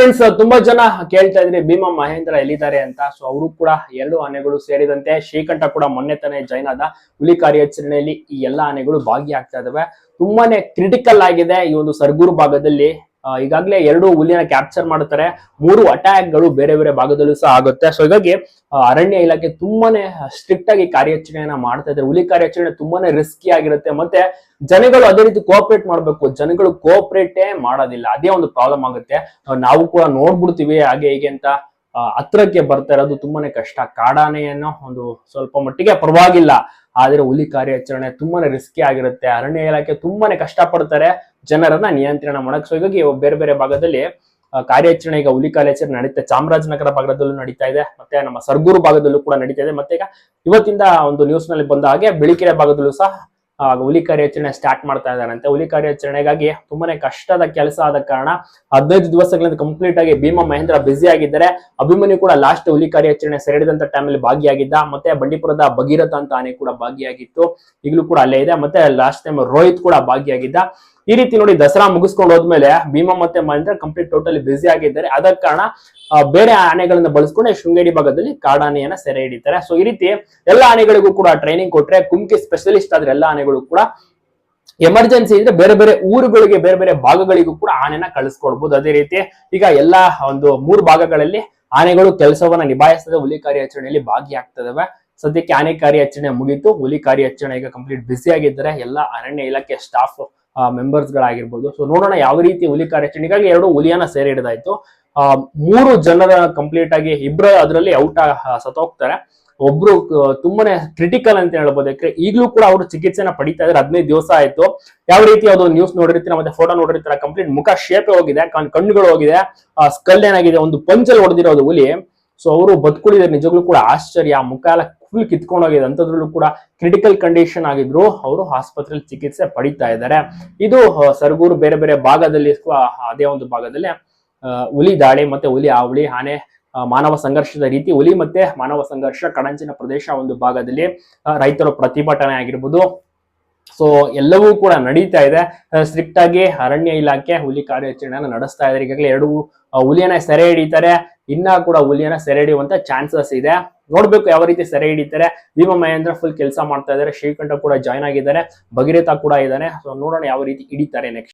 Friends ತುಂಬಾ ಜನ ಕೇಳ್ತಾ ಇದ್ರೆ ಭೀಮಾ ಮಹೇಂದ್ರ ಎಲ್ಲಿದ್ದಾರೆ ಅಂತ. ಸೊ ಅವರು ಕೂಡ ಎರಡು ಆನೆಗಳು ಸೇರಿದಂತೆ ಶ್ರೀಕಂಠ ಕೂಡ ಮೊನ್ನೆ ತಾನೇ ಜೈನ್ ಆದ ಹುಲಿ ಕಾರ್ಯಾಚರಣೆಯಲ್ಲಿ ಈ ಎಲ್ಲಾ ಆನೆಗಳು ಭಾಗಿಯಾಗ್ತಾ ಇದಾವೆ. ತುಂಬಾನೇ ಕ್ರಿಟಿಕಲ್ ಆಗಿದೆ ಈ ಒಂದು ಸರ್ಗೂರು ಭಾಗದಲ್ಲಿ. ಈಗಾಗ್ಲೇ ಎರಡು ಹುಲಿನ ಕ್ಯಾಪ್ಚರ್ ಮಾಡುತ್ತಾರೆ. ಮೂರು ಅಟ್ಯಾಕ್ಗಳು ಬೇರೆ ಬೇರೆ ಭಾಗದಲ್ಲೂ ಸಹ ಆಗುತ್ತೆ. ಸೊ ಹೀಗಾಗಿ ಅರಣ್ಯ ಇಲಾಖೆ ತುಂಬಾನೇ ಸ್ಟ್ರಿಕ್ಟ್ ಆಗಿ ಕಾರ್ಯಾಚರಣೆಯನ್ನ ಮಾಡ್ತಾ ಇದ್ದಾರೆ. ಹುಲಿ ಕಾರ್ಯಾಚರಣೆ ತುಂಬಾನೇ ರಿಸ್ಕಿ ಆಗಿರುತ್ತೆ. ಮತ್ತೆ ಜನಗಳು ಅದೇ ರೀತಿ ಕೋಆಪರೇಟ್ ಮಾಡಬೇಕು. ಜನಗಳು ಕೋಆಪರೇಟೇ ಮಾಡೋದಿಲ್ಲ. ಅದೇ ಒಂದು ಪ್ರಾಬ್ಲಮ್ ಆಗುತ್ತೆ. ನಾವು ಕೂಡ ನೋಡ್ಬಿಡ್ತೀವಿ ಹಾಗೆ ಹೀಗೆ ಅಂತ. ಹತ್ರಕ್ಕೆ ಬರ್ತಾ ಇರೋದು ತುಂಬಾನೇ ಕಷ್ಟ. ಕಾಡಾನೆಯನ್ನು ಒಂದು ಸ್ವಲ್ಪ ಮಟ್ಟಿಗೆ ಪರವಾಗಿಲ್ಲ. ಆದ್ರೆ ಹುಲಿ ಕಾರ್ಯಾಚರಣೆ ತುಂಬಾನೇ ರಿಸ್ಕಿ ಆಗಿರುತ್ತೆ. ಅರಣ್ಯ ಇಲಾಖೆ ತುಂಬಾನೇ ಕಷ್ಟ ಪಡ್ತಾರೆ ಜನರನ್ನ ನಿಯಂತ್ರಣ ಮಾಡಕ್. ಸೊ ಹೀಗಾಗಿ ಬೇರೆ ಬೇರೆ ಭಾಗದಲ್ಲಿ ಕಾರ್ಯಾಚರಣೆ ಈಗ ಹುಲಿ ಕಾರ್ಯಾಚರಣೆ ನಡೀತಾ, ಚಾಮರಾಜನಗರ ಭಾಗದಲ್ಲೂ ನಡೀತಾ ಇದೆ. ಮತ್ತೆ ನಮ್ಮ ಸರ್ಗೂರು ಭಾಗದಲ್ಲೂ ಕೂಡ ನಡೀತಾ ಇದೆ. ಮತ್ತೆ ಈಗ ಇವತ್ತಿಂದ ಒಂದು ನ್ಯೂಸ್ನಲ್ಲಿ ಬಂದ ಹಾಗೆ, ಬೆಳಿಕೆರೆ ಭಾಗದಲ್ಲೂ ಸಹ ಹುಲಿ ಕಾರ್ಯಾಚರಣೆ ಸ್ಟಾರ್ಟ್ ಮಾಡ್ತಾ ಇದ್ದಾರಂತೆ ಹುಲಿ ಕಾರ್ಯಾಚರಣೆಗಾಗಿ ತುಂಬಾನೇ ಕಷ್ಟದ ಕೆಲಸ ಆದ ಕಾರಣ ಹದಿನೈದು ದಿವಸಗಳಿಂದ ಕಂಪ್ಲೀಟ್ ಆಗಿ ಭೀಮಾ ಮಹೇಂದ್ರ ಬ್ಯುಸಿ ಆಗಿದ್ದಾರೆ. ಅಭಿಮನ್ಯು ಕೂಡ ಲಾಸ್ಟ್ ಹುಲಿ ಕಾರ್ಯಾಚರಣೆ ಸೆರೆಡಿದಂತ ಟೈಮಲ್ಲಿ ಭಾಗಿಯಾಗಿದ್ದ. ಮತ್ತೆ ಬಂಡೀಪುರದ ಭಗೀರಥ ಅಂತ ಆನೆ ಕೂಡ ಭಾಗಿಯಾಗಿತ್ತು. ಈಗಲೂ ಕೂಡ ಅಲ್ಲೇ ಇದೆ. ಮತ್ತೆ ಲಾಸ್ಟ್ ಟೈಮ್ ರೋಹಿತ್ ಕೂಡ ಭಾಗಿಯಾಗಿದ್ದ. ಈ ರೀತಿ ನೋಡಿ ದಸರಾ ಮುಗಿಸ್ಕೊಂಡು ಹೋದ್ಮೇಲೆ ಭೀಮಾ ಮತ್ತೆ ಮಹೇಂದ್ರ ಕಂಪ್ಲೀಟ್ ಟೋಟಲಿ ಬ್ಯುಸಿ ಆಗಿದ್ದಾರೆ. ಆದ ಕಾರಣ ಬೇರೆ ಆನೆಗಳನ್ನ ಬಳಸ್ಕೊಂಡು ಶೃಂಗೇರಿ ಭಾಗದಲ್ಲಿ ಕಾಡಾನೆಯನ್ನ ಸೆರೆ ಹಿಡಿತಾರೆ. ಸೊ ಈ ರೀತಿ ಎಲ್ಲ ಆನೆಗಳಿಗೂ ಕೂಡ ಟ್ರೈನಿಂಗ್ ಕೊಟ್ರೆ ಕುಮ್ಕಿ ಸ್ಪೆಷಲಿಸ್ಟ್ ಆದ್ರೆ ಎಲ್ಲ ಆನೆಗಳು ಕೂಡ ಎಮರ್ಜೆನ್ಸಿ ಇದ್ರೆ ಬೇರೆ ಬೇರೆ ಊರುಗಳಿಗೆ, ಬೇರೆ ಬೇರೆ ಭಾಗಗಳಿಗೂ ಕೂಡ ಆನೆನ ಕಳಿಸ್ಕೊಡ್ಬೋದು. ಅದೇ ರೀತಿ ಈಗ ಎಲ್ಲಾ ಒಂದು ಮೂರು ಭಾಗಗಳಲ್ಲಿ ಆನೆಗಳು ಕೆಲಸವನ್ನ ನಿಭಾಯಿಸದೆ ಹುಲಿ ಕಾರ್ಯಾಚರಣೆಯಲ್ಲಿ ಭಾಗಿಯಾಗ್ತದವೆ. ಸದ್ಯಕ್ಕೆ ಆನೆ ಕಾರ್ಯಾಚರಣೆ ಮುಗಿತು. ಹುಲಿ ಕಾರ್ಯಾಚರಣೆ ಈಗ ಕಂಪ್ಲೀಟ್ ಬ್ಯುಸಿ ಆಗಿದ್ದಾರೆ. ಎಲ್ಲ ಅರಣ್ಯ ಇಲಾಖೆ ಸ್ಟಾಫ್ ಮೆಂಬರ್ಸ್ ಗಳಾಗಿರ್ಬೋದು. ಸೊ ನೋಡೋಣ ಯಾವ ರೀತಿ ಹುಲಿ ಕಾರ್ಯಾಚರಣೆಗಾಗಿ ಎರಡು ಹುಲಿಯನ್ನ ಸೇರಿ ಹಿಡಿದಾಯ್ತು. ಆ, ಮೂರು ಜನರ ಕಂಪ್ಲೀಟ್ ಆಗಿ ಇಬ್ರು ಅದರಲ್ಲಿ ಔಟ್ ಸತ್ತೋಗ್ತಾರೆ. ಒಬ್ರು ತುಂಬಾನೇ ಕ್ರಿಟಿಕಲ್ ಅಂತ ಹೇಳ್ಬೋದು. ಯಾಕೆ ಈಗಲೂ ಕೂಡ ಅವರು ಚಿಕಿತ್ಸೆನ ಪಡಿತಾ ಇದ್ದಾರೆ. ಹದಿನೈದು ದಿವಸ ಆಯ್ತು. ಯಾವ ರೀತಿ ಅದು ನ್ಯೂಸ್ ನೋಡಿರ್ತೀರ ಮತ್ತೆ ಫೋಟೋ ನೋಡಿರ್ತೀರ ಕಂಪ್ಲೀಟ್ ಮುಖ ಶೇಪ್ ಹೋಗಿದೆ ಕಣ್- ಕಣ್ಣುಗಳು ಹೋಗಿದೆ. ಸ್ಕಲ್ ಏನಾಗಿದೆ ಒಂದು ಪಂಚಲ್ ಹೊಡೆದಿರೋದು ಹುಲಿ. ಸೊ ಅವರು ಬದುಕುಳಿದ್ದಾರೆ. ನಿಜವಾಗ್ಲೂ ಕೂಡ ಆಶ್ಚರ್ಯ. ಮುಖ ಎಲ್ಲ ಫುಲ್ ಕಿತ್ಕೊಂಡೋಗಿದೆ. ಅಂತದ್ರಲ್ಲೂ ಕೂಡ ಕ್ರಿಟಿಕಲ್ ಕಂಡೀಷನ್ ಆಗಿದ್ರು. ಅವರು ಆಸ್ಪತ್ರೆಯಲ್ಲಿ ಚಿಕಿತ್ಸೆ ಪಡಿತಾ ಇದ್ದಾರೆ. ಇದು ಸರಗೂರು ಬೇರೆ ಬೇರೆ ಭಾಗದಲ್ಲಿ ಅದೇ ಒಂದು ಭಾಗದಲ್ಲಿ ಹುಲಿ ದಾಳಿ ಮತ್ತೆ ಹುಲಿ ಆವಳಿ ಆನೆ ಮಾನವ ಸಂಘರ್ಷದ ರೀತಿ ಹುಲಿ ಮತ್ತೆ ಮಾನವ ಸಂಘರ್ಷ ಕಡಂಚಿನ ಪ್ರದೇಶ ಒಂದು ಭಾಗದಲ್ಲಿ ರೈತರು ಪ್ರತಿಭಟನೆ ಆಗಿರ್ಬೋದು. ಸೊ ಎಲ್ಲವೂ ಕೂಡ ನಡೀತಾ ಇದೆ. ಸ್ಟ್ರಿಕ್ಟ್ ಆಗಿ ಅರಣ್ಯ ಇಲಾಖೆ ಹುಲಿ ಕಾರ್ಯಾಚರಣೆಯನ್ನು ನಡೆಸ್ತಾ ಇದ್ದಾರೆ. ಈಗಾಗಲೇ ಎರಡು ಹುಲಿಯನ್ನ ಸೆರೆ ಹಿಡಿತಾರೆ. ಇನ್ನ ಕೂಡ ಹುಲಿಯನ್ನ ಸೆರೆ ಹಿಡಿಯುವಂತ ಚಾನ್ಸಸ್ ಇದೆ. ನೋಡ್ಬೇಕು ಯಾವ ರೀತಿ ಸೆರೆ ಹಿಡಿತಾರೆ. ಭೀಮ ಮಹೇಂದ್ರ ಫುಲ್ ಕೆಲಸ ಮಾಡ್ತಾ ಇದ್ದಾರೆ ಶ್ರೀಕಂಠ ಕೂಡ ಜಾಯ್ನ್ ಆಗಿದ್ದಾರೆ. ಭಗೀರಥ ಕೂಡ ಇದ್ದಾನೆ. ಸೊ ನೋಡೋಣ ಯಾವ ರೀತಿ ಹಿಡಿತಾರೆ ನೆಕ್ಸ್ಟ್